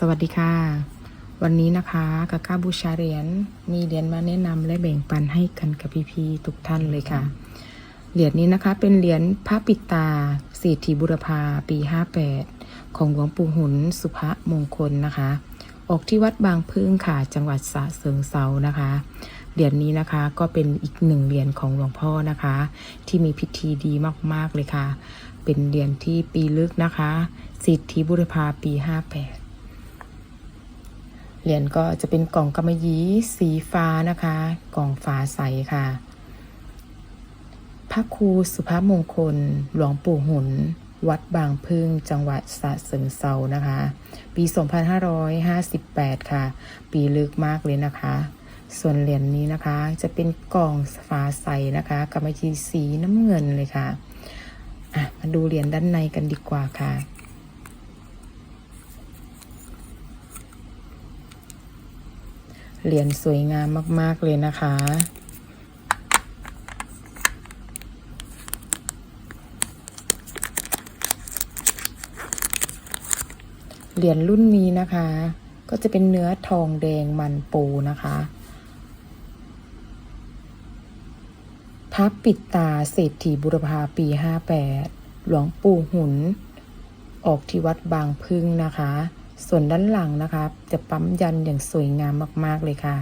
สวัสดีค่ะ วันนี้นะคะกาก้าบูชาเหรียญมีเหรียญมาแนะนำและแบ่งปันให้กันกับพี่ๆทุกท่านเลยค่ะ เหรียญนี้นะคะเป็นเหรียญพระปิดตาเศรษฐีบุรพาปี 58 ของหลวงปู่หุนสุภมงคลนะคะ ออกที่วัดบางพึ่งค่ะ จังหวัดสะเชิงเซานะคะ เหรียญนี้นะคะก็เป็นอีกหนึ่งเหรียญของหลวงพ่อนะคะ ที่มีพิธีดีมากๆเลยค่ะ เป็นเหรียญที่ปีลึกนะคะสิทธิบุรพาปี 58 เหรียญก็จะเป็นกล่องกำมะหยี่สีฟ้านะคะ กล่องฟ้าใสค่ะ พระครูสุภาพมงคล หลวงปู่หุน วัดบางพึ่ง จังหวัดสระเชิงเซานะคะ ปี 2558 ค่ะ ปีลึกมากเลยนะคะ ส่วนเหรียญนี้นะคะจะเป็นกล่องฟ้าใสนะคะกำมะหยี่สีน้ำเงินเลยค่ะอะมาดูเหรียญด้านในกันดีกว่าค่ะ เหรียญสวยงามมาก ๆ เลยนะคะ เหรียญรุ่นนี้นะคะ ก็จะเป็นเนื้อทองแดงมันปูนะคะพับปิดตาเศรษฐีบุรพาปี 58 หลวงปู่หุน ออกที่วัดบางพึ่งนะคะ ส่วนด้านหลังนะคะ จะปั๊มยันอย่างสวยงามมากๆเลยค่ะ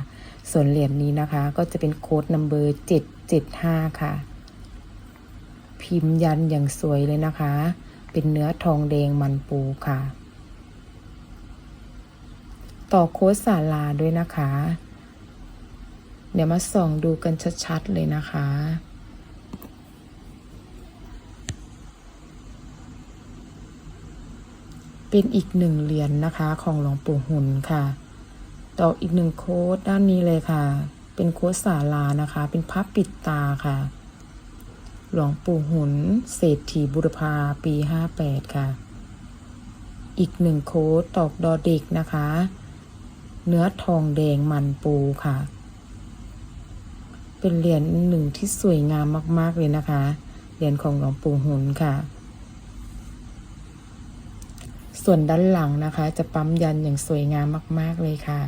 ส่วนเหรียญนี้นะคะ ก็จะเป็นโค้ดนัมเบอร์775 ค่ะ พิมพ์ยันอย่างสวยเลยนะคะ เป็นเนื้อทองแดงมันปูค่ะ ต่อโค้ดสาลาด้วยนะคะ เดี๋ยวมาส่องดูกันชัดๆเลยนะคะ เป็นอีกหนึ่งเหรียญนนะคะ ของหลวงปู่หุนค่ะ ต่ออีกหนึ่งโค้ดด้านนี้เลยค่ะ เป็นโค้ดสาลานะคะ เป็นพับปิดตาค่ะ หลวงปู่หุนเศรษฐีบุรพาปี58ค่ะ อีกหนึ่งโค้ดตอกดอเด็กนะคะ เนื้อทองแดงมันปูค่ะ เป็นเหรียญหนึ่งที่สวยงามมาก ๆ เลยนะคะ เหรียญของหลวงปู่หุนค่ะ ส่วนด้านหลังนะคะ จะปั๊มยันอย่างสวยงามมาก ๆ เลยค่ะ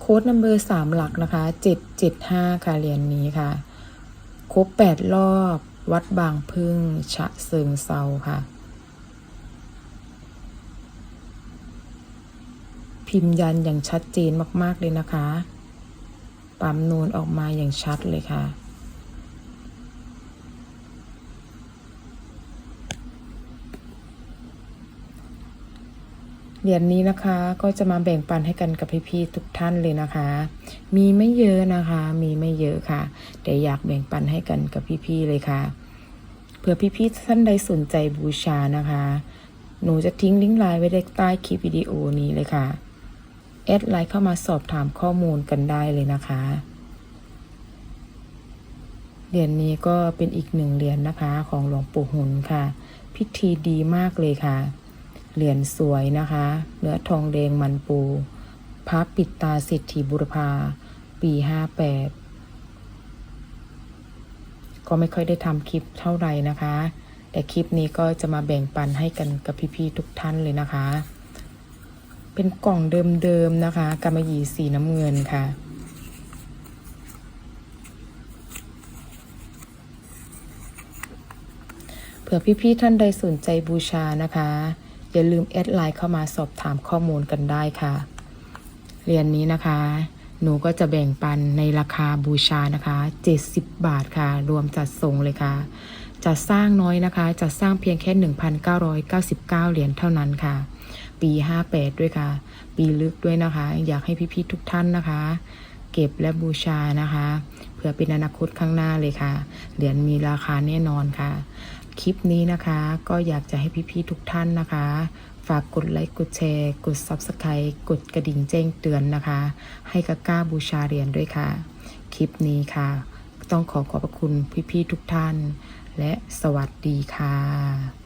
โค้ดนัมเบอร์สามหลักนะคะเจ็ดเจ็ดห้าค่ะเหรียญนนี้ค่ะ ครบแปดรอบ วัดบางพึ่ง ฉะเซิงเซาค่ะ พิมพ์ยันอย่างชัดเจนมาก ๆ เลยนะคะ ปั๊มนูนออกมาอย่างชัดเลยค่ะ เหรียญนี้นะคะก็จะมาแบ่งปันให้กันกับพี่ๆทุกท่านเลยนะคะ มีไม่เยอะนะคะ มีไม่เยอะค่ะ แต่อยากแบ่งปันให้กันกับพี่ๆเลยค่ะ เผื่อพี่ๆท่านใดสนใจบูชานะคะ หนูจะทิ้งลิงก์ไลน์ไว้ใต้คลิปวิดีโอนี้เลยค่ะ แอดไลน์เข้ามาสอบถามข้อมูลกันได้เลยนะคะ เหรียญนี้ก็เป็นอีกหนึ่งเหรียญนะคะของหลวงปู่หุนค่ะ พิธีดีมากเลยค่ะ เหรียญสวยนะคะ เนื้อทองแดงมันปูพระปิดตาเศรษฐีบุรพา ปีห้าแปดก็ไม่ค่อยได้ทำคลิปเท่าไหร่นะคะ แต่คลิปนี้ก็จะมาแบ่งปันให้กันกับพี่ๆทุกท่านเลยนะคะ เป็นกล่องเดิมๆนะคะกำมะหยี่สีน้ำเงินค่ะ เผื่อพี่ๆท่านใดสนใจบูชานะคะ อย่าลืมแอดไลน์เข้ามาสอบถามข้อมูลกันได้ค่ะ เรียนนี้นะคะ หนูก็จะแบ่งปันในราคาบูชานะคะ 70 บาทค่ะ รวมจัดส่งเลยค่ะจะสร้างน้อยนะคะจะสร้างเพียงแค่ 1,999 เหรียญเท่านั้นค่ะ ปี 58 ด้วยค่ะ ปีลึกด้วยนะคะ อยากให้พี่ๆทุกท่านนะคะ เก็บและบูชานะคะ เพื่อเป็นอนาคตข้างหน้าเลยค่ะ เหรียญมีราคาแน่นอนค่ะ คลิปนี้นะคะก็อยากจะให้พี่ๆทุกท่านนะคะ ฝากกดไลค์กดแชร์ กด Subscribe กดกระดิ่งแจ้งเตือนนะคะ ให้กก้าบูชาเหรียญด้วยค่ะ คลิปนี้ค่ะ ต้องขอขอบพระคุณพี่ๆทุกท่าน และสวัสดีค่ะ